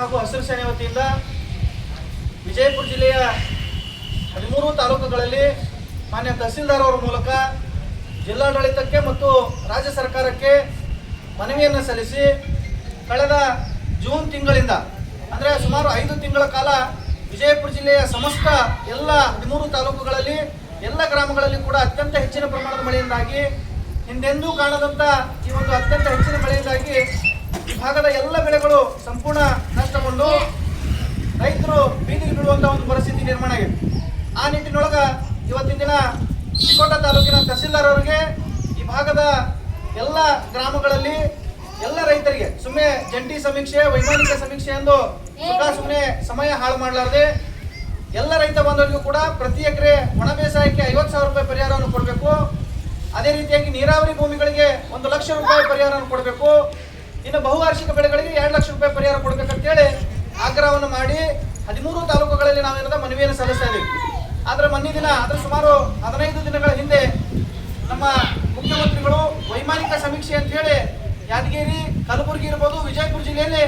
ಹಾಗೂ ಹಸಿರು ಸೇನೆ ವತಿಯಿಂದ ವಿಜಯಪುರ ಜಿಲ್ಲೆಯ ಹದಿಮೂರು ತಾಲೂಕುಗಳಲ್ಲಿ ಮಾನ್ಯ ತಹಸೀಲ್ದಾರ್ ಅವರ ಮೂಲಕ ಜಿಲ್ಲಾಡಳಿತಕ್ಕೆ ಮತ್ತು ರಾಜ್ಯ ಸರ್ಕಾರಕ್ಕೆ ಮನವಿಯನ್ನು ಸಲ್ಲಿಸಿ ಕಳೆದ ಜೂನ್ ತಿಂಗಳಿಂದ, ಅಂದರೆ ಸುಮಾರು ಐದು ತಿಂಗಳ ಕಾಲ ವಿಜಯಪುರ ಜಿಲ್ಲೆಯ ಸಮಸ್ತ ಎಲ್ಲ ಹದಿಮೂರು ತಾಲೂಕುಗಳಲ್ಲಿ ಎಲ್ಲ ಗ್ರಾಮಗಳಲ್ಲಿ ಕೂಡ ಅತ್ಯಂತ ಹೆಚ್ಚಿನ ಪ್ರಮಾಣದ ಮಳೆಯಿಂದಾಗಿ, ಹಿಂದೆಂದೂ ಕಾಣದಂಥ ಈ ಒಂದು ಅತ್ಯಂತ ಹೆಚ್ಚಿನ ಮಳೆಯಿಂದಾಗಿ ಭಾಗದ ಎಲ್ಲ ಬೆಳೆಗಳು ಸಂಪೂರ್ಣ ನಷ್ಟಗೊಂಡು ರೈತರು ಬೀದಿಗೆ ಬಿಡುವಂತ ಒಂದು ಪರಿಸ್ಥಿತಿ ನಿರ್ಮಾಣ ಆಗಿದೆ. ಆ ನಿಟ್ಟಿನೊಳಗ ಇವತ್ತಿನ ದಿನ ಚಿಕ್ಕೋಟ ತಾಲೂಕಿನ ತಹಸೀಲ್ದಾರ್ ಅವರಿಗೆ ಈ ಭಾಗದ ಎಲ್ಲ ಗ್ರಾಮಗಳಲ್ಲಿ ಎಲ್ಲ ರೈತರಿಗೆ ಸುಮ್ಮನೆ ಜಂಟಿ ಸಮೀಕ್ಷೆ, ವೈಮಾನಿಕ ಸಮೀಕ್ಷೆ ಎಂದು ಸುಮ್ಮನೆ ಸಮಯ ಹಾಳು ಮಾಡಲಾರದೆ ಎಲ್ಲ ರೈತ ಬಾಂಧವರಿಗೂ ಕೂಡ ಪ್ರತಿ ಎಕರೆ ಒಣ ಬೇಸಾಯಕ್ಕೆ ಐವತ್ತು ಸಾವಿರ ರೂಪಾಯಿ ಪರಿಹಾರವನ್ನು ಕೊಡಬೇಕು. ಅದೇ ರೀತಿಯಾಗಿ ನೀರಾವರಿ ಭೂಮಿಗಳಿಗೆ ಒಂದು ಲಕ್ಷ ರೂಪಾಯಿ ಪರಿಹಾರವನ್ನು ಕೊಡಬೇಕು. ಇನ್ನು ಬಹುವಾರ್ಷಿಕ ಬೆಳೆಗಳಿಗೆ ಎರಡು ಲಕ್ಷ ರೂಪಾಯಿ ಪರಿಹಾರ ಕೊಡಬೇಕಂತೇಳಿ ಆಗ್ರಹವನ್ನು ಮಾಡಿ ಹದಿಮೂರು ತಾಲೂಕುಗಳಲ್ಲಿ ನಾವೇನದ ಮನವಿಯನ್ನು ಸಲ್ಲಿಸ್ತಾ ಇದ್ದೀವಿ. ಆದ್ರೆ ಮೊನ್ನೆ ದಿನ, ಆದರೆ ಸುಮಾರು ಹದಿನೈದು ದಿನಗಳ ಹಿಂದೆ ನಮ್ಮ ಮುಖ್ಯಮಂತ್ರಿಗಳು ವೈಮಾನಿಕ ಸಮೀಕ್ಷೆ ಅಂತ ಹೇಳಿ ಯಾದಗಿರಿ, ಕಲಬುರಗಿ ಇರ್ಬೋದು, ವಿಜಯಪುರ ಜಿಲ್ಲೆಯಲ್ಲಿ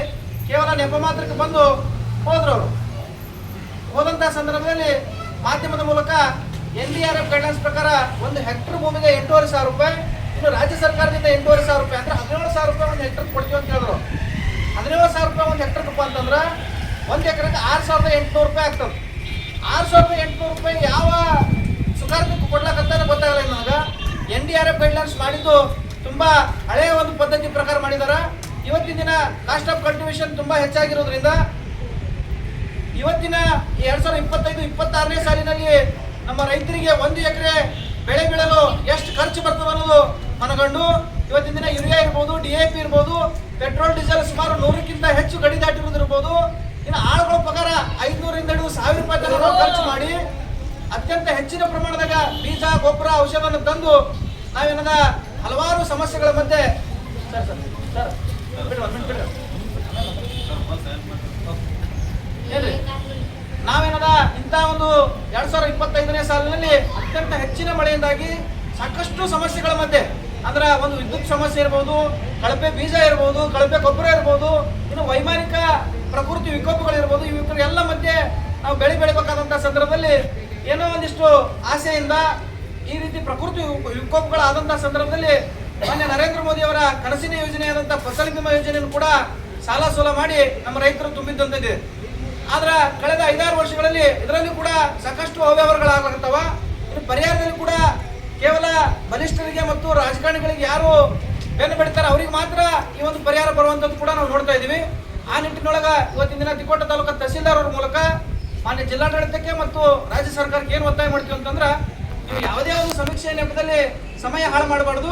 ಕೇವಲ ನೆಪ ಮಾತ್ರಕ್ಕೆ ಬಂದು ಹೋದ್ರು ಹೋದಂತಹ ಸಂದರ್ಭದಲ್ಲಿ ಮಾಧ್ಯಮದ ಮೂಲಕ N D R F guidelines ಪ್ರಕಾರ ಒಂದು ಹೆಕ್ಟರ್ ಭೂಮಿಗೆ ಎಂಟೂವರೆ ಸಾವಿರ ರೂಪಾಯಿ ಇನ್ನು ರಾಜ್ಯ ಸರ್ಕಾರದಿಂದ ಎಂಟೂವರೆ ಸಾವಿರ ರೂಪಾಯಿ ಅಂದ್ರೆ ಹದಿನೇಳು ಸಾವಿರ ರೂಪಾಯಿ ಒಂದು ಹೆಕ್ಟರ್ ಕೊಡ್ತೀವಿ ಅಂತ ಹೇಳಿದ್ರು. ಹದಿನೇಳು ಸಾವಿರ ರೂಪಾಯಿ ಒಂದು ಹೆಕ್ಟರ್ ರೂಪಾಯಿ ಅಂತಂದ್ರೆ ಒಂದು ಎಕರೆಗೆ ಆರು ಸಾವಿರದ ಎಂಟುನೂರು ರೂಪಾಯಿ ಆಗ್ತದೆ. ಆರು ಸಾವಿರದ ಎಂಟುನೂರು ರೂಪಾಯಿ ಯಾವ ಸುಧಾರಣೆ ಕೊಡ್ಲಾಕಂತಾನೆ ಗೊತ್ತಾಗಲ್ಲ ನನಗೆ. N D R F guidelines ಮಾಡಿದ್ದು ತುಂಬ ಹಳೆಯ ಒಂದು ಪದ್ಧತಿ ಪ್ರಕಾರ ಮಾಡಿದಾರ. ಇವತ್ತಿನ ದಿನ ಕಾಸ್ಟ್ ಆಫ್ ಕಲ್ಟಿವೇಶನ್ ತುಂಬ ಹೆಚ್ಚಾಗಿರೋದ್ರಿಂದ ಇವತ್ತಿನ ಎರಡು ಸಾವಿರದ ಇಪ್ಪತ್ತೈದು, ಇಪ್ಪತ್ತಾರನೇ ಸಾಲಿನಲ್ಲಿ ನಮ್ಮ ರೈತರಿಗೆ ಒಂದು ಎಕರೆ ಬೆಳೆ ಬೆಳೆಯಲು ಎಷ್ಟು ಖರ್ಚು ಬರ್ತದೆ ಅನ್ನೋದು ಮನಗಂಡು, ಇವತ್ತಿನ ದಿನ ಯೂರಿಯಾ ಇರ್ಬೋದು, ಡಿ ಎ ಪಿ ಇರ್ಬೋದು, ಪೆಟ್ರೋಲ್, ಡೀಸೆಲ್ ಸುಮಾರು ನೂರಕ್ಕಿಂತ ಹೆಚ್ಚು ಗಡಿ ದಾಟಿರುವುದಿರ್ಬೋದು ಇನ್ನು ಆಳುಗಳ ಪಗಾರ ಐದುನೂರಿಂದ ಹಿಡಿದು ಸಾವಿರ ರೂಪಾಯಿ ತನಕ ಖರ್ಚು ಮಾಡಿ, ಅತ್ಯಂತ ಹೆಚ್ಚಿನ ಪ್ರಮಾಣದಾಗ ಬೀಜ, ಗೊಬ್ಬರ, ಔಷಧವನ್ನು ತಂದು ನಾವೇನದ ಹಲವಾರು ಸಮಸ್ಯೆಗಳ ಮಧ್ಯೆ ಸರ್ ನಾವೇನದ ಇಂಥ ಒಂದು ಎರಡ್ ಸಾವಿರದ ಇಪ್ಪತ್ತೈದನೇ ಸಾಲಿನಲ್ಲಿ ಅತ್ಯಂತ ಹೆಚ್ಚಿನ ಮಳೆಯಿಂದಾಗಿ ಸಾಕಷ್ಟು ಸಮಸ್ಯೆಗಳ ಮಧ್ಯೆ ಅಂದ್ರೆ ಒಂದು ವಿದ್ಯುತ್ ಸಮಸ್ಯೆ ಇರ್ಬೋದು, ಕಳಪೆ ಬೀಜ ಇರ್ಬೋದು, ಕಳಪೆ ಗೊಬ್ಬರ ಇರ್ಬೋದು, ಇನ್ನು ವೈಮಾನಿಕ ಪ್ರಕೃತಿ ವಿಕೋಪಗಳು ಇರ್ಬೋದು ಇವುಗಳ ಎಲ್ಲ ಮಧ್ಯೆ ನಾವು ಬೆಳೆ ಬೆಳಿಬೇಕಾದಂತಹ ಸಂದರ್ಭದಲ್ಲಿ ಏನೋ ಒಂದಿಷ್ಟು ಆಸೆಯಿಂದ ಈ ರೀತಿ ಪ್ರಕೃತಿ ವಿಕೋಪಗಳಾದಂತಹ ಸಂದರ್ಭದಲ್ಲಿ ಮಾನ್ಯ ನರೇಂದ್ರ ಮೋದಿ ಅವರ ಕನಸಿನ ಯೋಜನೆಯಾದಂಥ ಫಸಲ್ ಬಿಮಾ ಯೋಜನೆಯನ್ನು ಕೂಡ ಸಾಲ ಸೋಲ ಮಾಡಿ ನಮ್ಮ ರೈತರು ತುಂಬಿದ್ದಂತಿದೆ ಆದ್ರೆ ಕಳೆದ ಐದಾರು ವರ್ಷಗಳಲ್ಲಿ ಇದರಲ್ಲಿ ಕೂಡ ಸಾಕಷ್ಟು ಅವ್ಯವಹಾರಗಳಾಗತ್ತವ ಇನ್ನು ಪರಿಹಾರದಲ್ಲಿ ಕೂಡ ಕೇವಲ ಬಲಿಷ್ಠರಿಗೆ ಮತ್ತು ರಾಜಕಾರಣಿಗಳಿಗೆ ಯಾರು ಬೆನ್ನು ಬಿಡ್ತಾರೆ, ಅವ್ರಿಗೆ ಮಾತ್ರ ಈ ಒಂದು ಪರಿಹಾರ ಬರುವಂತದ್ದು ಕೂಡ ನಾವು ನೋಡ್ತಾ ಇದೀವಿ ಆ ನಿಟ್ಟಿನೊಳಗ ಇವತ್ತಿನ ದಿನ ತಿಕೋಟ ತಾಲೂಕು ತಹಸೀಲ್ದಾರ್ ಅವ್ರ ಮೂಲಕ ಮಾನ್ಯ ಜಿಲ್ಲಾಡಳಿತಕ್ಕೆ ಮತ್ತು ರಾಜ್ಯ ಸರ್ಕಾರಕ್ಕೆ ಏನು ಒತ್ತಾಯ ಮಾಡ್ತೀವಿ ಅಂತಂದ್ರೆ, ನೀವು ಯಾವುದೇ ಒಂದು ಸಮೀಕ್ಷೆ ನೆಪದಲ್ಲಿ ಸಮಯ ಹಾಳು ಮಾಡಬಾರ್ದು.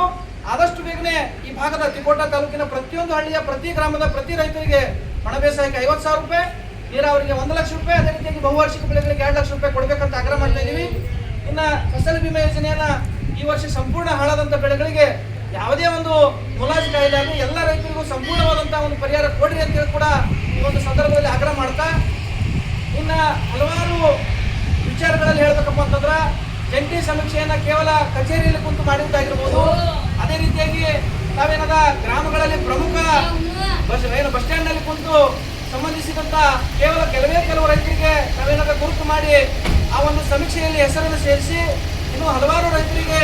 ಆದಷ್ಟು ಬೇಗನೆ ಈ ಭಾಗದ ತಿಕೋಟ ತಾಲೂಕಿನ ಪ್ರತಿಯೊಂದು ಹಳ್ಳಿಯ ಪ್ರತಿ ಗ್ರಾಮದ ಪ್ರತಿ ರೈತರಿಗೆ ಒಣ ಬೇಸಾಯಕ್ಕೆ ಐವತ್ತು ಸಾವಿರ ರೂಪಾಯಿ, ನೀರಾವರಿಗೆ ಒಂದು ಲಕ್ಷ ರೂಪಾಯಿ, ಅದೇ ರೀತಿಯಾಗಿ ಬಹುವಾರ್ಷಿಕ ಬೆಳೆಗಳಿಗೆ ಎರಡು ಲಕ್ಷ ರೂಪಾಯಿ ಕೊಡಬೇಕಂತ ಆಗ್ರಹ ಮಾಡ್ತಾ ಇದ್ದೀವಿ. ಇನ್ನು ಫಸಲ್ ಬಿಮಾ ಯೋಜನೆಯನ್ನ ಈ ವರ್ಷ ಸಂಪೂರ್ಣ ಹಾಳಾದಂತ ಬೆಳೆಗಳಿಗೆ ಯಾವುದೇ ಒಂದು ಮುಲಾಜಿ ಕಾಯಿಲೆ ಎಲ್ಲ ರೈತರಿಗೂ ಸಂಪೂರ್ಣವಾದಂತಹ ಒಂದು ಪರಿಹಾರ ಕೊಡ್ರಿ ಅಂತೇಳಿ ಕೂಡ ಈ ಒಂದು ಸಂದರ್ಭದಲ್ಲಿ ಆಗ್ರಹ ಮಾಡ್ತಾ, ಇನ್ನ ಹಲವಾರು ವಿಚಾರಗಳಲ್ಲಿ ಹೇಳ್ಬೇಕಪ್ಪ ಅಂತಂದ್ರ, ಜಂಟಿ ಸಮೀಕ್ಷೆಯನ್ನ ಕೇವಲ ಕಚೇರಿಯಲ್ಲಿ ಕುಂತು ಮಾಡಿದ್ದಾಗಿರ್ಬೋದು ಅದೇ ರೀತಿಯಾಗಿ ತಾವೇನದ ಗ್ರಾಮಗಳಲ್ಲಿ ಪ್ರಮುಖ ಬಸ್ ಏನು ಬಸ್ ಸ್ಟ್ಯಾಂಡ್ನಲ್ಲಿ ಕುಂತು ಸಂಬಂಧಿಸಿದಂತ ಕೇವಲ ಕೆಲವೇ ಕೆಲವು ರೈತರಿಗೆ ನಾವೇನಾದ ಗುರುತು ಮಾಡಿ ಆ ಒಂದು ಸಮೀಕ್ಷೆಯಲ್ಲಿ ಹೆಸರನ್ನು ಸೇರಿಸಿ ಇನ್ನು ಹಲವಾರು ರೈತರಿಗೆ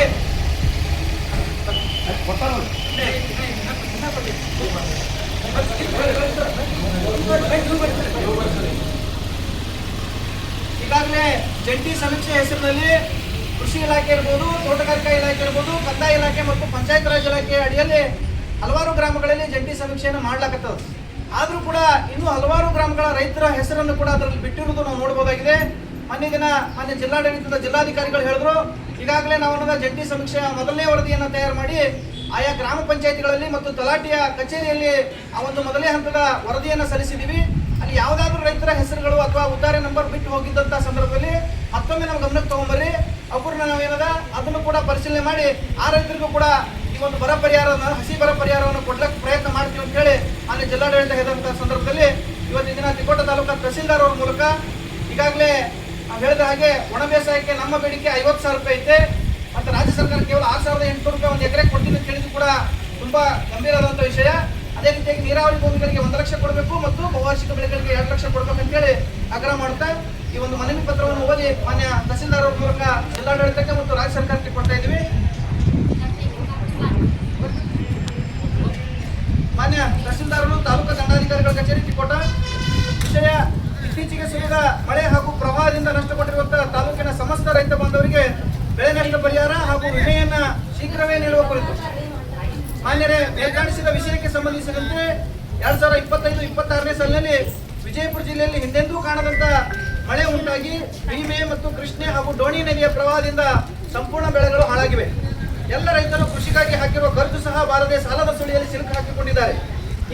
ಈಗಾಗಲೇ ಜಂಟಿ ಸಮೀಕ್ಷೆ ಹೆಸರಿನಲ್ಲಿ ಕೃಷಿ ಇಲಾಖೆ ಇರ್ಬೋದು, ತೋಟಗಾರಿಕಾ ಇಲಾಖೆ ಇರ್ಬೋದು, ಕಂದಾಯ ಇಲಾಖೆ ಮತ್ತು ಪಂಚಾಯತ್ ರಾಜ್ ಇಲಾಖೆ ಅಡಿಯಲ್ಲಿ ಹಲವಾರು ಗ್ರಾಮಗಳಲ್ಲಿ ಜಂಟಿ ಸಮೀಕ್ಷೆಯನ್ನು ಮಾಡ್ಲಾಕತ್ತದ. ಆದರೂ ಕೂಡ ಇನ್ನೂ ಹಲವಾರು ಗ್ರಾಮಗಳ ರೈತರ ಹೆಸರನ್ನು ಕೂಡ ಅದರಲ್ಲಿ ಬಿಟ್ಟಿರುವುದು ನಾವು ನೋಡಬಹುದಾಗಿದೆ ಮೊನ್ನೆ ದಿನ ಮೊನ್ನೆ ಜಿಲ್ಲಾಡಳಿತದ ಜಿಲ್ಲಾಧಿಕಾರಿಗಳು ಹೇಳಿದ್ರು ಈಗಾಗಲೇ ನಾವು ಜಂಟಿ ಸಮೀಕ್ಷೆಯ ಮೊದಲನೇ ವರದಿಯನ್ನು ತಯಾರು ಮಾಡಿ ಆಯಾ ಗ್ರಾಮ ಪಂಚಾಯತಿಗಳಲ್ಲಿ ಮತ್ತು ತಲಾಟಿಯ ಕಚೇರಿಯಲ್ಲಿ ಆ ಒಂದು ಮೊದಲನೇ ಹಂತದ ವರದಿಯನ್ನು ಸಲ್ಲಿಸಿದ್ದೀವಿ ಅಲ್ಲಿ ಯಾವುದಾದ್ರೂ ರೈತರ ಹೆಸರುಗಳು ಅಥವಾ ಉದ್ದಾರೆ ನಂಬರ್ ಬಿಟ್ಟು ಹೋಗಿದ್ದಂಥ ಸಂದರ್ಭದಲ್ಲಿ ಮತ್ತೊಮ್ಮೆ ನಮ್ಮ ಗಮನಕ್ಕೆ ತಗೊಂಬರ್ರಿ. ಅವ್ರನ್ನ ನಾವೇನದ? ಅದನ್ನು ಕೂಡ ಪರಿಶೀಲನೆ ಮಾಡಿ ಆ ರೈತರಿಗೂ ಕೂಡ ಈ ಒಂದು ಬರ ಪರಿಹಾರವನ್ನು, ಹಸಿ ಬರ ಪರಿಹಾರವನ್ನು ಕೊಡ್ಲಿಕ್ಕೆ ಪ್ರಯತ್ನ ಮಾಡ್ತೀವಿ ಅಂತ ಹೇಳಿ ಅಲ್ಲಿ ಜಿಲ್ಲಾಡಳಿತ ಹೇಳಿದಂಥ ಸಂದರ್ಭದಲ್ಲಿ ಇವತ್ತಿನ ದಿನ ತಿಕೋಟ ತಾಲೂಕಾ ತಹಸೀಲ್ದಾರ್ ಅವ್ರ ಮೂಲಕ ಈಗಾಗಲೇ ನಾವು ಹೇಳಿದ ಹಾಗೆ ಒಣ ಬೇಸಾಯಕ್ಕೆ ನಮ್ಮ ಬೇಡಿಕೆ ಐವತ್ತು ಸಾವಿರ ರೂಪಾಯಿ ಐತೆ. ಮತ್ತು ರಾಜ್ಯ ಸರ್ಕಾರ ಕೇವಲ ಆರು ಸಾವಿರದ ಎಂಟುನೂರು ರೂಪಾಯಿ ಒಂದು ಎಕರೆ ಕೊಡ್ತೀನಿ ಅಂತ ಹೇಳಿದ್ದು ಕೂಡ ತುಂಬಾ ಗಂಭೀರವಾದಂಥ ವಿಷಯ. ಅದೇ ರೀತಿಯಾಗಿ ನೀರಾವರಿ ಭೂಮಿಗಳಿಗೆ ಒಂದು ಲಕ್ಷ ಕೊಡಬೇಕು ಮತ್ತು ಬಹುವಾರ್ಷಿಕ ಬೆಳೆಗಳಿಗೆ ಎರಡು ಲಕ್ಷ ಕೊಡಬೇಕು ಅಂತೇಳಿ ಆಗ್ರಹ ಮಾಡ್ತಾ ಈ ಒಂದು ಮನವಿ ಪತ್ರವನ್ನು ಓದಿ ಮಾನ್ಯ ತಹಸೀಲ್ದಾರ್ ಮೂಲಕ ಜಿಲ್ಲಾಡಳಿತಕ್ಕೆ ಮತ್ತು ರಾಜ್ಯ ಸರ್ಕಾರಕ್ಕೆ ಕೊಡ್ತಾ ಇದ್ದೀವಿ. ಮಾನ್ಯ ತಹಸೀಲ್ದಾರರು, ತಾಲೂಕು ದಂಡಾಧಿಕಾರಿಗಳ ಕಚೇರಿ ಕೊಟ್ಟ ವಿಷಯ ಇತ್ತೀಚೆಗೆ ಸುರಿದ ಮಳೆ ಹಾಗೂ ಪ್ರವಾಹದಿಂದ ನಷ್ಟಪಟ್ಟಿರುವಂತಹ ತಾಲೂಕಿನ ಸಮಸ್ತ ರೈತ ಬಾಂಧವರಿಗೆ ಬೆಳೆ ನಷ್ಟ ಪರಿಹಾರ ಹಾಗೂ ವಿಮೆಯನ್ನ ಶೀಘ್ರವೇ ನೀಡುವ ಕುರಿತು. ಮಾನ್ಯರೇ ಮೇಲ್ಕಾಣಿಸಿದ ವಿಷಯಕ್ಕೆ ಸಂಬಂಧಿಸಿದಂತೆ ಎರಡ್ ಸಾವಿರದ ಇಪ್ಪತ್ತೈದು, ಇಪ್ಪತ್ತಾರನೇ ಸಾಲಿನಲ್ಲಿ ವಿಜಯಪುರ ಜಿಲ್ಲೆಯಲ್ಲಿ ಹಿಂದೆಂದೂ ಕಾಣದಂತ ಮಳೆ ಉಂಟಾಗಿ ಭೀಮೆ ಮತ್ತು ಕೃಷ್ಣೆ ಹಾಗೂ ಡೋಣಿ ನದಿಯ ಪ್ರವಾಹದಿಂದ ಸಂಪೂರ್ಣ ಬೆಳೆಗಳು ಹಾಳಾಗಿವೆ. ಎಲ್ಲ ರೈತರು ಕೃಷಿಗಾಗಿ ಹಾಕಿರುವ ಖರ್ಚು ಸಹ ಬಾರದೆ ಸಾಲದ ಸುಳಿಯಲ್ಲಿ ಸಿಲುಕು ಹಾಕಿಕೊಂಡಿದ್ದಾರೆ.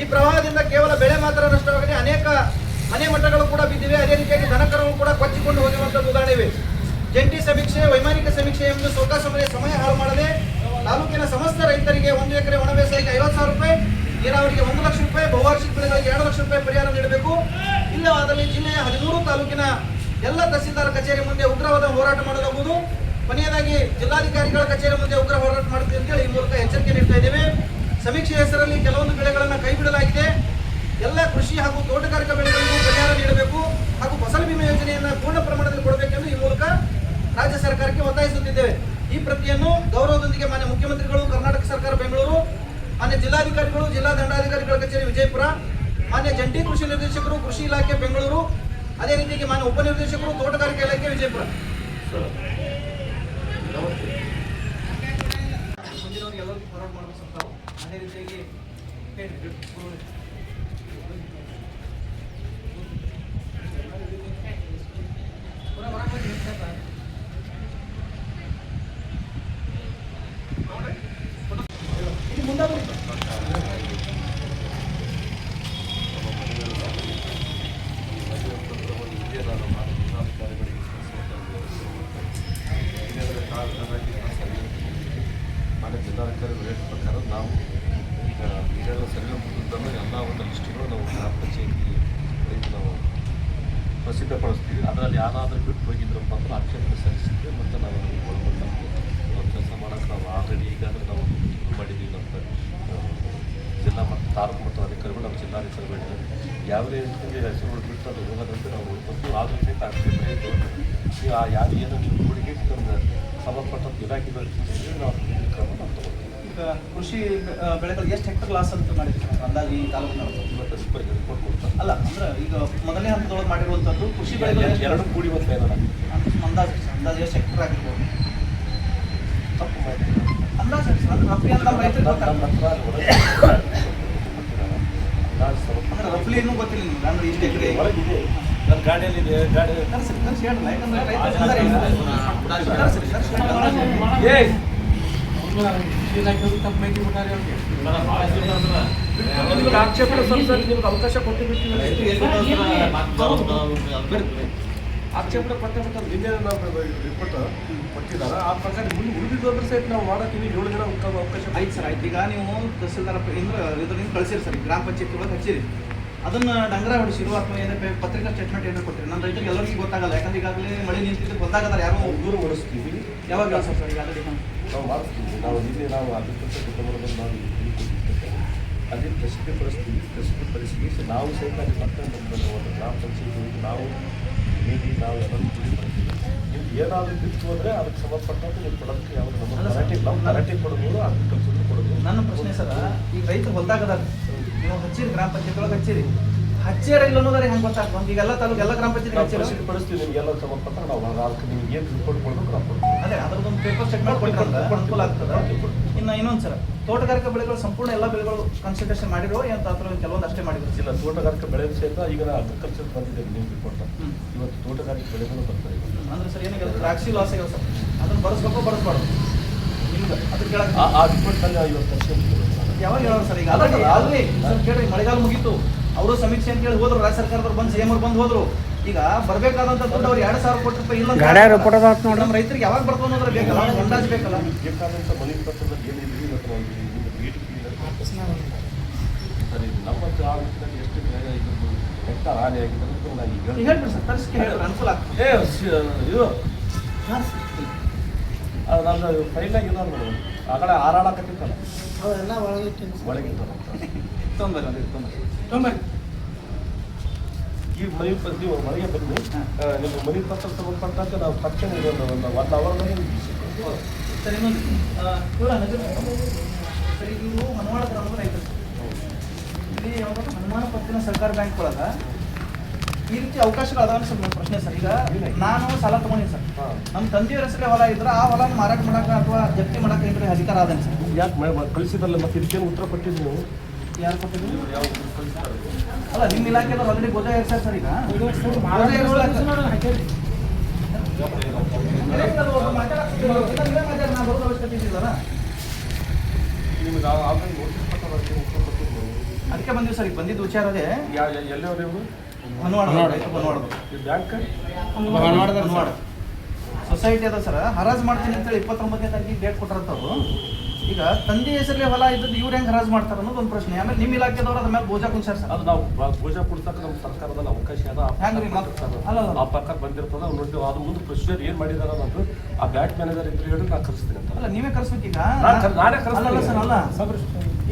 ಈ ಪ್ರವಾಹದಿಂದ ಕೇವಲ ಬೆಳೆ ಮಾತ್ರ ನಷ್ಟವಾಗದೆ ಅನೇಕ ಮನೆ ಮಠಗಳು ಕೂಡ ಬಿದ್ದಿವೆ ಅದೇ ರೀತಿಯಾಗಿ ದನಕರುಗಳು ಕೂಡ ಕೊಚ್ಚಿಕೊಂಡು ಹೋಗಿರುವಂತಹ ಉದಾಹರಣೆ ಜಂಟಿ ಸಮೀಕ್ಷೆ, ವೈಮಾನಿಕ ಸಮೀಕ್ಷೆ ಎಂದು ಸಮಯ ಹಾಳು ಮಾಡದೆ ತಾಲೂಕಿನ ಸಮಸ್ತ ರೈತರಿಗೆ ಒಂದು ಎಕರೆ ಒಣ ಬೇಸಾಯಕ್ಕೆ ಐವತ್ತು ಸಾವಿರ ರೂಪಾಯಿ, ನೀರಾವರಿಗೆ ಒಂದು ಲಕ್ಷ ರೂಪಾಯಿ, ಬಹುವಾರ್ಷಿಕ ಬೆಳೆಗಳಿಗೆ ಎರಡು ಲಕ್ಷ ರೂಪಾಯಿ ಪರಿಹಾರ ನೀಡಬೇಕು. ಇಲ್ಲವಾದಲ್ಲಿ ಜಿಲ್ಲೆಯ ಹದಿಮೂರು ತಾಲೂಕಿನ ಎಲ್ಲ ತಹಸೀಲ್ದಾರ ಕಚೇರಿ ಮುಂದೆ ಉಗ್ರವಾದ ಹೋರಾಟ ಮಾಡಲಾಗುವುದು. ಕೊನೆಯದಾಗಿ ಜಿಲ್ಲಾಧಿಕಾರಿಗಳ ಕಚೇರಿ ಮುಂದೆ ಉಗ್ರ ಹೋರಾಟ ಮಾಡುತ್ತೆ ಅಂತೇಳಿ ಈ ಮೂಲಕ ಎಚ್ಚರಿಕೆ ನೀಡ್ತಾ ಇದ್ದೇವೆ. ಸಮೀಕ್ಷೆ ಹೆಸರಲ್ಲಿ ಕೆಲವೊಂದು ಬೆಳೆಗಳನ್ನು ಕೈಬಿಡಲಾಗಿದೆ. ಎಲ್ಲ ಕೃಷಿ ಹಾಗೂ ತೋಟಗಾರಿಕಾ ಬೆಳೆಗಳಿಗೂ ಪರಿಹಾರ ನೀಡಬೇಕು ಹಾಗೂ ಫಸಲ್ ಬಿಮೆ ಯೋಜನೆಯನ್ನು ಪೂರ್ಣ ಪ್ರಮಾಣದಲ್ಲಿ ಕೊಡಬೇಕೆಂದು ಈ ಮೂಲಕ ರಾಜ್ಯ ಸರ್ಕಾರಕ್ಕೆ ಒತ್ತಾಯಿಸುತ್ತಿದ್ದೇವೆ ಈ ಪ್ರತಿಯನ್ನು ಗೌರವದೊಂದಿಗೆ ಮಾನ್ಯ ಮುಖ್ಯಮಂತ್ರಿಗಳು, ಕರ್ನಾಟಕ ಸರ್ಕಾರ, ಬೆಂಗಳೂರು, ಮಾನ್ಯ ಜಿಲ್ಲಾಧಿಕಾರಿಗಳು, ಜಿಲ್ಲಾ ದಂಡಾಧಿಕಾರಿಗಳ ಕಚೇರಿ ವಿಜಯಪುರ, ಮಾನ್ಯ ಜಂಟಿ ಕೃಷಿ ನಿರ್ದೇಶಕರು, ಕೃಷಿ ಇಲಾಖೆ, ಬೆಂಗಳೂರು, ಅದೇ ರೀತಿಯಾಗಿ ಮಾನ್ಯ ಉಪನಿರ್ದೇಶಕರು ತೋಟಗಾರಿಕೆ ಇಲಾಖೆ, ವಿಜಯಪುರ. ಮುಂದಿನವ್ರಿಗೆ ಎಲ್ಲರಿಗೂ ಹೋರಾಟ ಮಾಡಬೇಕು ಅದೇ ರೀತಿಯಾಗಿ ಹೇಳ್ರಿ, ಗುರುಗಳೇ. ಪುನಃ ಹೊರಗೆ ಬನ್ನಿ, ಸರ್. ಇಲ್ಲಿ ಮುಂದೆ ಬನ್ನಿ. ಮಾನ್ಯ ಜಿಲ್ಲಾಧಿಕಾರಿಗಳು ಹೇಳಿದ ಪ್ರಕಾರ ನಾವು ಈಗ ಈಗೆಲ್ಲ ಸರಿಯಾಗಿ ಮುಗಿದನ್ನು ಎಲ್ಲ ಒಂದು ಲಿಸ್ಟ್ಗಳು ನಾವು ಗ್ರಾಮ ಪಂಚಾಯತಿ ಇದು ನಾವು ಪ್ರಸಿದ್ಧಪಡಿಸ್ತೀವಿ ಅದರಲ್ಲಿ ಯಾರಾದರೂ ಬಿಟ್ಟು ಹೋಗಿದ್ರಪ್ಪ ಅಂದ್ರೆ ಆಕ್ಷೇಪಣೆ ಸಲ್ಲಿಸಿದ್ವಿ ಮತ್ತು ನಾವು ಅದನ್ನು ಒಳಗೊಂಡು ಕೆಲಸ ಮಾಡೋಕ್ಕೆ ನಾವು ಆಲ್ರೆಡಿ ಈಗಾಗಲೇ ನಾವು ಇದು ಮಾಡಿದ್ದೀವಿ ನಮ್ಮ ಆ, ಜಿಲ್ಲಾ ಮತ್ತು ತಾಲೂಕು ಮತ್ತು ಅಧಿಕಾರಿಗಳು ನಮ್ಮ ಜಿಲ್ಲಾಧಿಕಾರಿಗಳು ಹೇಳಿದ್ದಾರೆ ಯಾವ ರೀತಿ ಹೆಸರುಗಳು ಬಿಟ್ಟು ಅದು ಹೋಗೋದಂತೆ ನಾವು ನೋಡ್ಕೊಂಡು ಆದರೂ ಸಹಿತ ಇದ್ದು ನೀವು ಆ ಯಾವ ಏನು ನೀವು ಕೂಡಿಗೆ ನಮ್ಗೆ ಸಂಬಂಧಪಟ್ಟಂತ ಇಲಾಖೆಗಳು ತಿಳಿಸಿದ್ರೆ ನಾವು ಕ್ರಮ ನಾವು ತಗೊಳ್ತೀವಿ. ಈಗ ಕೃಷಿ ಬೆಳೆಗಳು ಎಷ್ಟು ಹೆಕ್ಟರ್ ಲಾಸ್ ಅಂತ ಮಾಡಿದ್ರು ಅಂದಾಜು ಈ ತಾಲೂಕಿನವರು ಇವತ್ತು ರಿಪೋರ್ಟ್ ರಿಪೋರ್ಟ್ ಕೊಡ್ತಾರೆ ಅಲ್ಲ ಅಂದ್ರೆ ಈಗ ಮೊದಲನೇ ಹಂತದೊಳಗೆ ಮಾಡಿರುವಂಥದ್ದು ಕೃಷಿ ಬೆಳೆಗಳು ಎರಡು- ಕೂಡಿ ಬರ್ತಾ ಇದ್ದಾರೆ ಅಂದಾಜು ಅಂದಾಜು ಎಷ್ಟು ಹೆಕ್ಟರ್ ಆಗಿರ್ಬೋದು? ತಪ್ಪು ಮಾಹಿತಿ ಅಂದಾಜು ಅಂದ್ರೆ ರಫ್ಲಿ ಅಂತ ರೈತರು ನಮ್ಮ ಹತ್ರ ಒಳಗೆ ಅಂದಾಜು ಸ್ವಲ್ಪ ಅಂದ್ರೆ ರಫ್ಲಿ ಇನ್ನೂ ಗೊತ್ತಿಲ್ಲ ನಿಮ್ಗೆ. ಅಂದ್ರೆ ಇಷ್ಟು ಎಕರೆ. ನನ್ನ ಗಾಡಿಯಲ್ಲಿದೆ ಗಾಡಿ ಕರ್ಸಿ ಕರ್ಸಿ ಹೇಳಲ್ಲ ಯಾಕಂದ್ರೆ ತೊಂದರೆ ಇಲ್ಲ. ಕರ್ಸಿ, ಆಕ್ಷೇಪಣೆ ನಿಮ್ಗೆ ಅವಕಾಶ ಕೊಟ್ಟಿರ್ತೀವಿ ಆಕ್ಷೇಪಣೆ ಪಟ್ಟ ಪಟ್ಟ ನಿನ್ನೆ ನಾವು ರಿಪೋರ್ಟ್ ಕೊಟ್ಟಿದ್ದಾರೆ. ಆ ಪ್ರಕಾರ ಮುಂದೆ ಉಳಿದಿದ್ದು ಅಂದ್ರೆ ಸಹಿತ ನಾವು ಮಾಡೋಕ್ಕಿಂತ ಏಳು ದಿನ ಅವಕಾಶ ಆಯ್ತು ಸರ್ ಆಯ್ತು. ಈಗ ನೀವು ತಹಸೀಲ್ದಾರ್ ಇಂದ್ರ ಇದರಿಂದ ಕಳಿಸಿರಿ ಸರ್. ಗ್ರಾಮ ಪಂಚಾಯತ್ ಒಳಗೆ ಹಚ್ಚಿರಿ. ಅದನ್ನ ಡಂಗರ ಹೊಡಿಸಿರು ಅಥವಾ ಏನಪ್ಪ ಪತ್ರಿಕಾ ಸ್ಟೇಟ್ಮೆಂಟ್ ಏನೋ ಕೊಟ್ಟಿರಿ ನನ್ನ ರೈತರಿಗೆ ಎಲ್ಲರಿಗೂ ಗೊತ್ತಾಗಲ್ಲ. ಯಾಕಂದ್ರೆ ಈಗಾಗಲೇ ಮಳೆ ನಿಂತಿದ್ದು ಗೊತ್ತಾಗದಾರ ಯಾರೋ. ದೂರ ಓಡಿಸ್ತೀವಿ. ಯಾವಾಗ ಸರ್ ಈಗಾಗಲೇ ನಾವು ಮಾಡಿಸ್ತೀವಿ ನಾವು ನಿನ್ನೆ ನಾವು ಅಗ್ರಿಕಲ್ಚರ್ ನಾವು ಇಲ್ಲಿ ಕೊಟ್ಟಿರ್ತೇವೆ ಅಲ್ಲಿ ಪ್ರಸಿದ್ಧಪಡಿಸ್ತೀವಿ ಪರಿಸ್ಥಿತಿ ನಾವು ಸಹಿತ ಅಲ್ಲಿ ಮತ್ತೆ ಒಂದು ಗ್ರಾಮ ಪಂಚಾಯತ್ ನಾವು ನೀಡಿ ನಾವು ಎಲ್ಲರೂ ಕೂಡಿ ಮಾಡ್ತೀವಿ. ನೀವು ಏನಾದರೂ ಬಿತ್ತು ಅಂದರೆ ಅದಕ್ಕೆ ಸಂಬಂಧಪಟ್ಟಂತೆ ನೀವು ಕೊಡೋದಕ್ಕೆ ಯಾವುದು ನಮ್ಮ ಕರಾಟೆ ನಾವು ಕೊಡ್ಬೋದು ಅಗ್ರಿಕಲ್ಚರ್ ಕೊಡ್ಬೋದು ನನ್ನ ಪ್ರಶ್ನೆ ಸರ್ ಈಗ ರೈತರು ಹೊಲ್ದಾಗದಾರ. ನೀವು ಹಚ್ಚಿರಿ ಗ್ರಾಮ ಪಂಚಾಯತ್ ಒಳಗೆ ಹಚ್ಚಿರಿ. ಹಚ್ಚಿರ ಇಲ್ಲ ಅನ್ನೋದ್ರೆ ಹೆಂಗೆ ಗೊತ್ತಾಗ್ತದೆ? ಈಗ ಎಲ್ಲ ತಾಲೂಕು ಎಲ್ಲ ಗ್ರಾಮ ಪಂಚಾಯತ್ ಹಚ್ಚಿರ? ಪ್ರಸಿದ್ಧಪಡಿಸ್ತೀವಿ ನಿಮಗೆಲ್ಲ ಸಂಬಂಧಪಟ್ಟ ನಾವು ಅದಕ್ಕೆ ನಿಮ್ಗೆ ಏನು ರಿಪೋರ್ಟ್ ಕೊಡಬೇಕು ನಾವು ಕೊಡ್ತೀವಿ. ಅದೇ ಅದ್ರದ್ದೊಂದು ಪೇಪರ್ ಸ್ಟೇಟ್ಮೆಂಟ್ ಕೊಟ್ಟಿದ್ರೆ ಅನುಕೂಲ ಆಗ್ತದೆ. ಇನ್ನು ಇನ್ನೊಂದು ಸರ್ ತೋಟಗಾರಿಕಾ ಬೆಳೆಗಳು ಸಂಪೂರ್ಣ ಎಲ್ಲ ಬೆಳೆಗಳು ಕನ್ಸಲ್ಟೇಷನ್ ಮಾಡಿರೋ ಏನು ಅಥವಾ ಕೆಲವೊಂದು ಅಷ್ಟೇ ಮಾಡಿದ್ರು. ಇಲ್ಲ ತೋಟಗಾರಿಕೆ ಬೆಳೆ ಸಹಿತ ಈಗ ಅಗ್ರಿಕಲ್ಚರ್ ಬಂದಿದೆ ನೀವು ರಿಪೋರ್ಟ್ ಇವತ್ತು ತೋಟಗಾರಿಕೆ ಬೆಳೆಗಳು ಬರ್ತದೆ. ಅಂದ್ರೆ ಸರ್ ಏನಿಲ್ಲ ದ್ರಾಕ್ಷಿ ಲಾಸ್ ಆಗ್ಯಾವ ಸರ್. ಅದನ್ನು ಬರೆಸ್ಬೇಕು ಬರೆಸ್ಬಾರ್ದು. ನಿಮ್ಗೆ ಅದಕ್ಕೆ ಆ ರಿಪೋರ್ಟ್ನಲ್ಲಿ ಐವತ್ತು ವರ್ಷ ಯಾವಾಗ ಹೇಳೋರು ಸರ್? ಈಗ ಸರ್. ಕೇಳ್ರಿ ಮಳೆಗಾಲ ಮುಗೀತು. ಅವರು ಸಮೀಕ್ಷೆ ಅಂತ ಹೇಳಿ ಹೋದ್ರು ರಾಜ್ಯ ಸರ್ಕಾರದವ್ರು ಬಂದು ಸಿಎಂ ಅವ್ರು ಬಂದು ಹೋದ್ರು. ಈಗ ಬರಬೇಕಾದಂತ ದುಡ್ಡು ಅವ್ರು ಎರಡು ಸಾವಿರ ಕೋಟಿ ರೂಪಾಯಿ ಇಲ್ಲ ಗಾಡಿ. ನಮ್ಮ ರೈತರಿಗೆ ಯಾವಾಗ ಬರ್ತಾವ ಅನ್ನೋದ್ರ ಬೇಕಲ್ಲ? ಅಂದಾಜು ಬೇಕಲ್ಲ? ಬೇಕಾದಂಥ ಮನೆ ಪತ್ರದಲ್ಲಿ ಸರಿ ನಮ್ಮ ಜಾಗದಲ್ಲಿ ಎಷ್ಟು ಹೆಕ್ಟಾರ್ ಹಾನಿ ಆಗಿದೆ ನಾನು ಈಗ ಹೇಳ್ಬಿಡಿ ಸರ್ ತರಿಸ್ಕೆ ಹೇಳಿದ್ರೆ ಅನುಕೂಲ ಆಗ್ತದೆ. ಇದು ಅದು ನಂದು ಫೈಲಾಗಿ ಇದಾವೆ ಮೇಡಮ್ ಆ ಕಡೆ ಹಾರಾಡಕತ್ತಿತ್ತಲ್ಲ ಅವೆಲ್ಲ ಒಳಗಿಟ್ಟಿನಿ ಒಳಗಿತ್ತು ತೊಂಬರಿ ಅಲ್ಲಿ ತೊಂಬರಿ ತೊಂಬರಿ ಈ ಮನೆ ಪ್ರತಿ ಮನೆಗೆ ಬಂದು ನಿಮ್ಮ ಮನೆ ಪತ್ರ ಸಂಬಂಧಪಟ್ಟಂತೆ ನಾವು ತಕ್ಷಣ ಇದೊಂದು ಒಂದು ಒಂದು ಅವರ್ನಲ್ಲಿ ಸರಿ ಇನ್ನೊಂದು. ಇವ್ರ ನಜರ್ ಸರಿ ಇವರು ಹನುಮಾನ ಗ್ರಾಮದ ರೈತರು ಇಲ್ಲಿ ಯಾವಾಗ ಹನುಮಾನ ಪತ್ತಿನ ಸರ್ಕಾರ ಬ್ಯಾಂಕ್ ಒಳಗ ಈ ರೀತಿ ಅವಕಾಶಗಳು ಅದಾವ ಸರ್ ನನ್ನ ಪ್ರಶ್ನೆ ಸರ್ ಈಗ ನಾನು ಸಾಲ ತಗೊಂಡಿನಿ ಸರ್ ನಮ್ಮ ತಂದೆಯವರ ಹೆಸರು ಹೊಲ ಇದ್ರೆ ಆ ಹೊಲ ಮಾರಾಟ ಮಾಡಕ ಅಥವಾ ಜಪ್ತಿ ಮಾಡಕ ಏನ್ರಿ ಅಧಿಕಾರ ಅದೇನು ಸರ್ ಯಾಕೆ ಕಳಿಸಿದಲ್ಲ ಮತ್ತೆ ಇದಕ್ಕೇನು ಉತ್ತರ ಕೊಟ್ಟಿದ್ದು ನೀವು ಯಾರು ಕೊಟ್ಟಿದ್ದು ಅಲ್ಲ ನಿಮ್ಮ ಇಲಾಖೆದವ್ರು ಆಲ್ರೆಡಿ ಗೋಜ ಸರ್ ಸರ್ ಈಗ ಅದಕ್ಕೆ ಬಂದಿವಿ ಸರ್ ಈಗ ಬಂದಿದ್ದು ವಿಚಾರ ಅದೇ ಯಾ ಸೊಸೈಟಿ ಅದ ಸರ್. ಹರಾಜ್ ಮಾಡ್ತೀನಿ ಅಂತೇಳಿ ಇಪ್ಪತ್ತೊಂಬತ್ತನೇ ತಾರೀಕಿಗೆ ಡೇಟ್ ಕೊಟ್ಟಿರ್ತಾರು ಈಗ ತಂದೆ ಹೆಸರಲ್ಲಿ ಹೊಲ ಇದ್ದದ್ದು ಇವ್ರು ಹೆಂಗ್ ಹರಾಜ್ ಮಾಡ್ತಾರ ಅನ್ನೋದು ಒಂದು ಪ್ರಶ್ನೆ. ಆಮೇಲೆ ನಿಮ್ಮ ಇಲಾಖೆದವ್ರು ಅದ್ರ ಮೇಲೆ ಬೋಜಾ ಕುಂಚಾರ ಸರ್. ಅದು ನಾವು ಬೋಜಾ ಭೋಜ ಕೊಡ್ತಕ್ಕ ನಮ್ಮ ಸರ್ಕಾರದಲ್ಲಿ ಅವಕಾಶ ಅದ. ಆ ಹೆಂಗ್ರಿ ಪ್ರಕಾರ. ಆ ಬಂದಿರ್ತದ. ನೋಡಿ ಅದು ಮುಂದೆ ಪ್ರೊಸೀಜರ್ ಏನು ಮಾಡಿದಾರ ಅನ್ನೋದು ಆ ಬ್ಯಾಂಕ್ ಮ್ಯಾನೇಜರ್ ಇದ್ರೆ ಹೇಳಿ ನಾನು ಕರೆಸ್ತೀನಿ ಅಂತ. ಅಲ್ಲ ನೀವೇ ಕರ್ಸ್ಬೇಕೀಗ? ನಾನ್ ಕರ್- ನಾನೇ ಕರ್ಸ್ತೀನಿ. ಅಲ್ಲ ಸರ್ ಅಲ್ಲ.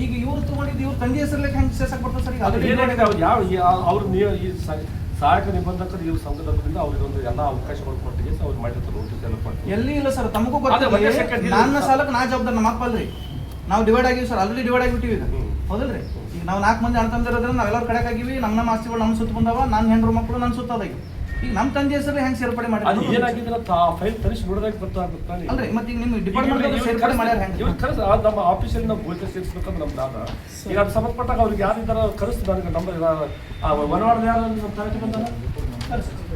ಈಗ ಇವ್ರು ತಗೊಂಡಿದ್ದು ಇವ್ರು ತಂದೆ ಹೆಸರಲ್ಲಿ ಹೆಂಗ್ ಸೇರ್ಸಕ್ ಬರ್ತದೆ ಸರ್ ಈಗ ಏನಾಗಿದೆ? ಅವ್ರು ಯಾವ ಅವ್ರು ನೀವು ಈ ಸಹಾಯಕ ನಿಬಂಧಕರು ಇವ್ರ ಸಂಘದಿಂದ ಅವ್ರಿಗೆ ಒಂದು ಎಲ್ಲ ಅವಕಾಶಗಳು ಕೊಟ್ಟಿಗೆ ಅವ್ರು ಮಾಡಿರ್ತಾರೆ ನೋಟಿಸ್ ಎಲ್ಲ ಕೊಟ್ಟು ಎಲ್ಲಿ ಇಲ್ಲ ಸರ್ ತಮಗೂ ಗೊತ್ತಿಲ್ಲ. ನನ್ನ ಸಾಲಕ್ಕೆ ನಾ ಜವಾಬ್ದಾರಿ ನಮ್ಮ ಅಪ್ಪ ಅಲ್ರಿ. ನಾವು ಡಿವೈಡ್ ಆಗಿವಿ ಸರ್ ಆಲ್ರೆಡಿ ಡಿವೈಡ್ ಆಗಿಬಿಟ್ಟಿವಿ ಈಗ. ಹೌದಲ್ರಿ? ಈಗ ನಾವು ನಾಲ್ಕು ಮಂದಿ ಅಣ್ಣ ತಮ್ಮದಿರೋದ್ರಿಂದ ನಾವೆಲ್ಲರೂ ಕಡೆಕ್ ಆಗಿವಿ ನಮ್ಮ ನಮ್ಮ ಆಸ್ತಿಗಳು ನಮ್ಮ ಸುತ್ತ ಬಂದವ ನನ್ನ ಹೆಂಡ್ರು ಮಕ್ಕಳು ನನ್ನ ಸುತ್ತದ ಈಗ ನಮ್ಮ ತಂದೆ ಹೆಸರು ಹೆಂಗ್ ಸೇರ್ಪಡೆ ಅದು ಮಾಡಿ ಏನಾಗಿದೆ ಅಂತ ಆ ಫೈಲ್ ತರಿಸಿ ನೋಡಿದಾಗ ಗೊತ್ತಾಗುತ್ತೆ ಅಲ್ರಿ ಮತ್ತೆ ಈಗ ನಿಮ್ಮ ಡಿಪಾರ್ಟ್ಮೆಂಟ್ ಸೇರ್ಪಡೆ ಮಾಡ್ಯಾರ ಹೆಂಗ್? ಇವ್ರು ಕರೆಸ್ ಆ ನಮ್ಮ ಆಫೀಸಲ್ಲಿ ನಾವು ಭೋಜನ ಸೇರಿಸ್ಬೇಕಂದ್ರೆ ನಮ್ಮ ದಾದ. ಈಗ ಅದು ಸಂಬಂಧಪಟ್ಟಾಗ ಅವ್ರಿಗೆ ಯಾರಿದ್ದಾರ ಕರೆಸ್ತು ನನಗೆ ನಂಬರ್ ಆ ವನವಾಡದ ಯಾರು ನಮ್ಮ ತಲಾಟಿ ಬಂದಾರ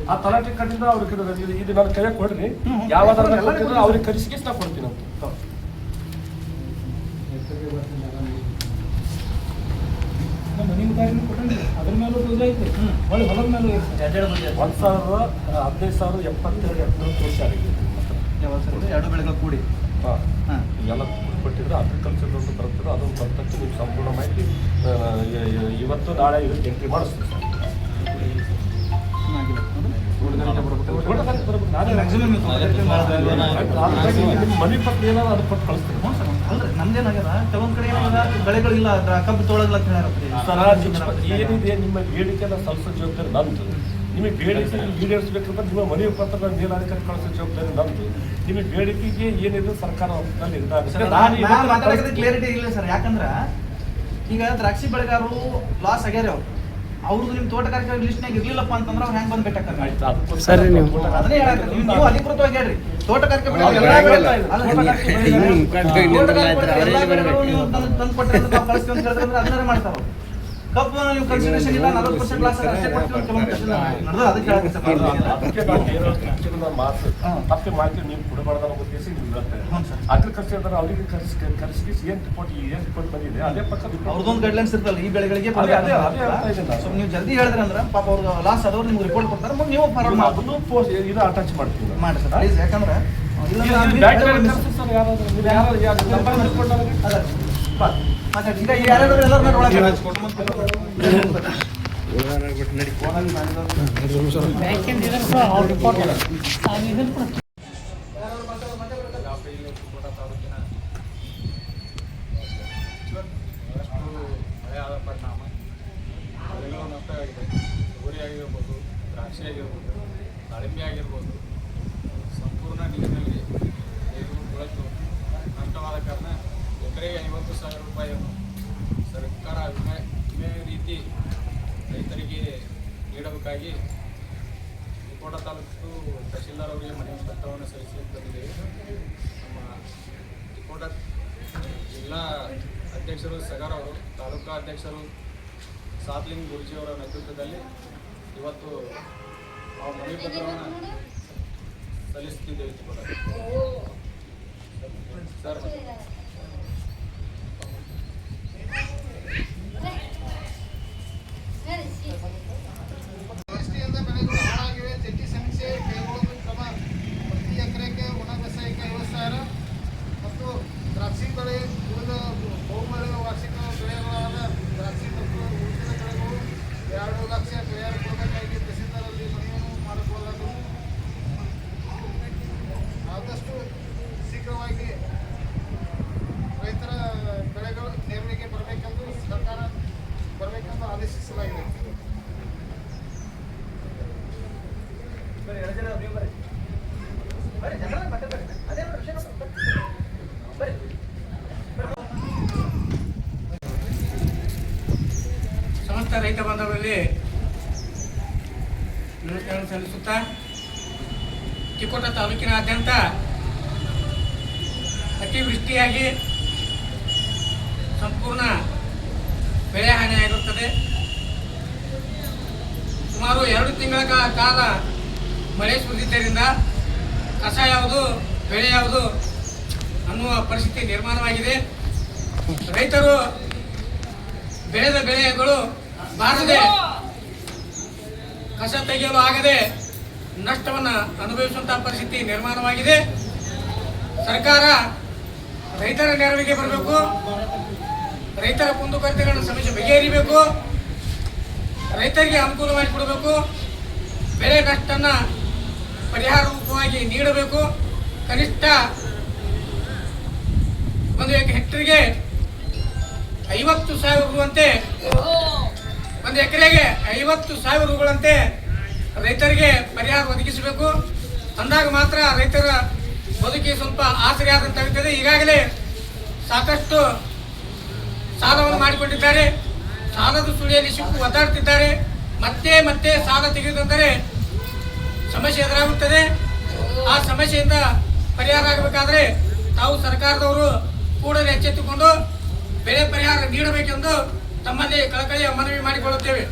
ಆ ತಲಾಟಿ ಕಟ್ಟಿದ್ರೆ ಅವ್ರಿಗೆ ಇದು- ನನ್ನ ಕೈಯಾಗ ಕೊಡ್ರಿ. ಯಾವ ಕೊಡ್ತೀನಿ. ಅವ್ರಿಗೆ ಕರೆಸಿಗೆ ನಾ ಕೊಡ್ತೀನಿ ಅಂತ ಕೊಟ್ಟಂಗೆ ಅದ್ರ ಮೇಲೂ ಯೂಸ್ ಐತೆ. ಹೊಳ್ಳಿ ಹೊಲದ ಮೇಲೂ ಒಂದು ಸಾವಿರ ಹದಿನೈದು ಸಾವಿರ ಎಪ್ಪತ್ತೆರಡು ಎಪ್ಪತ್ತು ವರ್ಷ ಆಗಿದೆ ಎರಡು ಬೆಳೆಗಳು ಕೂಡಿ. ಹಾಂ. ಹಾ. ಎಲ್ಲ ಕೊಟ್ಟಿದ್ರೆ ಅಗ್ರಿಕಲ್ಚರ್ ಒಂದು ಬರ್ತದೆ ಅದು ಬರ್ತಕ್ಕೆ ನೀವು ಸಂಪೂರ್ಣ ಮಾಹಿತಿ ಇವತ್ತು ನಾಳೆ ಇದಕ್ಕೆ ಎಂಟ್ರಿ ಮಾಡಿಸ್ತೀವಿ ಸರ್. ಮನೆ ಪಕ್ಕ ಏನಾದ್ರು ಅದು ಕೊಟ್ಟು ಕಳಿಸ್ತೀನಿ. ನಮ್ದೇನಾಗ್ಯದ ಕೆಲವೊಂದ್ ಕಡೆ ಏನಾಗ್ಯದ? ಬೆಳೆಗಳಿಲ್ಲ ಅದ್ರ ಕಬ್ಬು ಅಂತ ನಿಮ್ಮ ಏನಿದೆ ನಿಮ್ಮ ಬೇಡಿಕೆನ ಸಲ್ಲಿಸೋ ಜವಾಬ್ದಾರಿ ನಿಮಗೆ ಬೇಡಿಕೆ ನಿಮ್ಮ ಮನೆ ಪತ್ರ ಮೇಲಾಧಿಕಾರಿ ಕಳಿಸೋ ಜವಾಬ್ದಾರಿ ನಂದು ನಿಮಗೆ ಬೇಡಿಕೆಗೆ ಏನಿದೆ ಸರ್ಕಾರ ಕ್ಲಿಯರಿಟಿ ಇಲ್ಲ ಸರ್ ಯಾಕಂದ್ರ ಈಗ ದ್ರಾಕ್ಷಿ ಬೆಳೆಗಾರರು ಲಾಸ್ ಆಗ್ಯಾರ ಅವ್ರು. ಅವ್ರದ್ದು ನಿಮ್ ತೋಟಗಾರಿಕೆ ಲಿಸ್ಟ್ನಾಗ ಇರ್ಲಿಲ್ಲಪ್ಪ ಅಂತಂದ್ರೆ ಅವ್ರು ಹೆಂಗೆ ಬಂದು ಆಯ್ತು, ಸರಿ ನೀವು. ಅದನ್ನೇ ಹೇಳಕ್ಕೆ ನೀವು ನೀವು ಅಧಿಕೃತವಾಗಿ ಹೇಳ್ರಿ ತೋಟಗಾರಿಕೆ ಬೆಳೆ ಎಲ್ಲಾ ಬೆಳೆ-. ಅಲ್ಲ, ತೋಟಗಾರಿಕೆ ಬೆಳೆ- ಎಲ್ಲಾ ಬೆಳೆಗಳು ನೀವು ತಂದು ಕೊಟ್ಟರೆ ಅಂತ ಕಳಿಸ್ತೀವಿ ಅಂತ ಹೇಳಿದ್ರೆ ಅದನ್ನೇ ಮಾಡ್ತಾರ ಅವ್ರು. ಕಬ್ಬು ನೀವು ಕನ್ಸಿಡರೇಷನ್ ಇಲ್ಲ ನಲವತ್ತು ಪರ್ಸೆಂಟ್ ಲಾಸ್ ಅಷ್ಟೇ ಕೊಡ್ತೀವಿ ಕೆಲವೊಂದು ಅದಕ್ಕೆ ಹೇಳಕ್ಕೆ ಮಾತು. ತಪ್ಪೆ ಮಾಹಿತಿ ನೀವು ಕೊಡಬಾರ್ದು ಅನ್ನೋ ಉದ್ದೇಶ ನೀವು ಹೇಳ್ತಾರೆ ಹ್ಞೂ ಸರ್. ಅಗ್ರಿಕಲ್ಚರ್ ಇದ್ದಾರೆ ಅವರಿಗೆ ಕರೆಸಿ ಕರೆಸಿ ಏನು ರಿಪೋರ್ಟ್ ಏನು ರಿಪೋರ್ಟ್ ಬಂದಿದೆ ಅದೇ ಪಕ್ಕ ಅವ್ರದೊಂದು ಅವ್ರದ್ದೊಂದು ಗೈಡ್ಲೈನ್ಸ್ ಇರ್ತಲ್ಲ ಈ ಬೆಳೆಗಳಿಗೆ. ಸೊ ನೀವು ಜಲ್ದಿ ಹೇಳಿದ್ರೆ ಅಂದ್ರೆ ಪಾಪ ಅವ್ರ ಲಾಸ್ ಆದವ್ರು ನಿಮ್ಗೆ ರಿಪೋರ್ಟ್ ಕೊಡ್ತಾರೆ ಮುಂದೆ ನೀವು ಫಾರ್ವರ್ಡ್ ಮಾಡೋದು ಪೋಸ್ಟ್ ಇದು ಅಟ್ಯಾಚ್ ಮಾಡ್ತೀವಿ. ಮಾಡಿ ಸರ್ ಪ್ಲೀಸ್ ಯಾಕಂದ್ರೆ ಯಾರಾದ್ರೂ ನೀವು ಯಾರು ಯಾರು ನಂಬರ್? ಅದ. ಪರಿಣಾಮ ಬೆಳೆಗಳು ನಷ್ಟ ಆಗಿದೆ. ತೊಗರಿ ಆಗಿರ್ಬೋದು ದ್ರಾಕ್ಷಿ ಆಗಿರ್ಬೋದು ದಾಳಿಂಬೆ ಆಗಿರ್ಬೋದು ಸಂಪೂರ್ಣ ನೀರಿನಲ್ಲಿ ನೀರು ಕೊಳೆತು ನಷ್ಟವಾದ ಕಾರಣ ಎಕರೆಗೆ ಐವತ್ತು ಸಾವಿರ ರೂಪಾಯಿಯನ್ನು ಸರ್ಕಾರ ವಿಮೆ ವಿಮೆ ರೀತಿ ರೈತರಿಗೆ ನೀಡಬೇಕಾಗಿ ತಿಕೋಟ ತಾಲೂಕು ತಹಶೀಲ್ದಾರ್ ಅವರಿಗೆ ಮನವಿ ಪತ್ರವನ್ನು ಸಲ್ಲಿಸಲಿಕ್ಕೆ ಬಂದಿದ್ದೇವೆ ನಮ್ಮ ತಿಕೋಟ ಜಿಲ್ಲಾ ಅಧ್ಯಕ್ಷರು ಸಗರ್ ಅವರು ತಾಲೂಕಾ ಅಧ್ಯಕ್ಷರು, ಸಾತ್ಲಿಂಗ್ ಗುರುಜಿಯವರ ನೇತೃತ್ವದಲ್ಲಿ ಇವತ್ತು ನಾವು ಮನವಿ ಪತ್ರವನ್ನು ಸಲ್ಲಿಸುತ್ತಿದ್ದೇವೆ ಸರ್ ವ್ಯವಸ್ಥೆಯಿಂದ ಬೆಳೆಗಳು ಹಾಳಾಗಿವೆ ಜಂಟಿ ಸಮೀಕ್ಷೆ ಕೈಗೊಳ್ಳಲು ಕ್ರಮ ಪ್ರತಿ ಎಕರೆಗೆ ಒಣ ಬೇಸಾಯಕ್ಕೆ ಐವತ್ತು ಸಾವಿರ ಮತ್ತು ದ್ರಾಕ್ಷಿ ಬೆಳೆ ಉಳಿದ ಬಹುಬೆಳೆ ವಾರ್ಷಿಕ ಬೆಳೆಗಳಾದ ದ್ರಾಕ್ಷಿ ಮತ್ತು ಉಳಿದ ಬೆಳೆಗಳು ಎರಡು ಲಕ್ಷ ಪರಿಹಾರ ಕೊಡಬೇಕಾಗಿ ತಹಸೀಲ್ದಾರಲ್ಲಿ ಮನವಿಯನ್ನು ಮಾಡಿಕೊಳ್ಳಲಾಗುವುದು ಆದಷ್ಟು ಶೀಘ್ರವಾಗಿ ಬರ್ರಿ ಬರ್ರಿ ಜನರಲ್ ಮಾತಾಡ್ಬೇಡಿ ಅದೇ ವಿಷಯ ಬರ್ರಿ ಸಮಸ್ತ ರೈತ ಬಾಂಧವರಲ್ಲಿ ಸಲ್ಲಿಸುತ್ತಾ. ಚಿಕ್ಕೋಟ ತಾಲೂಕಿನಾದ್ಯಂತ ಅತಿವೃಷ್ಟಿಯಾಗಿ ಸಂಪೂರ್ಣ ಬೆಳೆ ಹಾನಿಯಾಗಿರುತ್ತದೆ ಸುಮಾರು ಎರಡು ತಿಂಗಳ ಕಾಲ ಮಳೆ ಸುರಿದಿದ್ದರಿಂದ ಕಸ ಯಾವುದು, ಬೆಳೆ ಯಾವುದು ಅನ್ನುವ ಪರಿಸ್ಥಿತಿ ನಿರ್ಮಾಣವಾಗಿದೆ. ರೈತರು ಬೆಳೆದ ಬೆಳೆಗಳು ಬಾರದೆ ಕಸ ತೆಗೆಯಲು ಆಗದೆ ನಷ್ಟವನ್ನು ಅನುಭವಿಸುವಂತಹ ಪರಿಸ್ಥಿತಿ ನಿರ್ಮಾಣವಾಗಿದೆ. ಸರ್ಕಾರ ರೈತರ ನೆರವಿಗೆ ಬರಬೇಕು. ರೈತರ ಕುಂದುಕೊರತೆಗಳನ್ನು ಸಮಸ್ಯೆ ಬಗೆಹರಿಬೇಕು. ರೈತರಿಗೆ ಅನುಕೂಲ ಮಾಡಿಕೊಡಬೇಕು. ಬೆಳೆ ನಷ್ಟನ್ನ ಪರಿಹಾರ ರೂಪವಾಗಿ ನೀಡಬೇಕು. ಕನಿಷ್ಠ ಒಂದು ಹೆಕ್ಟರ್ಗೆ ಐವತ್ತು ಸಾವಿರ ರುವಂತೆ ಒಂದು ಎಕರೆಗೆ ಐವತ್ತು ಸಾವಿರ ರೂಗಳಂತೆ ರೈತರಿಗೆ ಪರಿಹಾರ ಒದಗಿಸಬೇಕು. ಅಂದಾಗ ಮಾತ್ರ ರೈತರ ಬದುಕಿ ಸ್ವಲ್ಪ ಆಸರೆ ಆದಂತಾಗುತ್ತದೆ ಈಗಾಗಲೇ ಸಾಕಷ್ಟು ಸಾಲವನ್ನು ಮಾಡಿಕೊಂಡಿದ್ದಾರೆ. ಸಾಲದ ಸುಳಿಯಲ್ಲಿ ಸಿಕ್ಕು ಒದ್ದಾಡ್ತಿದ್ದಾರೆ. ಮತ್ತೆ ಮತ್ತೆ ಸಾಲ ತೆಗೆದುಕೊಂಡರೆ ಸಮಸ್ಯೆ ಎದುರಾಗುತ್ತದೆ. ಆ ಸಮಸ್ಯೆಯಿಂದ ಪರಿಹಾರ ಆಗಬೇಕಾದ್ರೆ ತಾವು ಸರ್ಕಾರದವರು ಕೂಡಲೇ ಎಚ್ಚೆತ್ತುಕೊಂಡು ಬೆಳೆ ಪರಿಹಾರ ನೀಡಬೇಕೆಂದು ತಮ್ಮಲ್ಲಿ ಕಳಕಳಿಯ ಮನವಿ ಮಾಡಿಕೊಳ್ಳುತ್ತೇವೆ.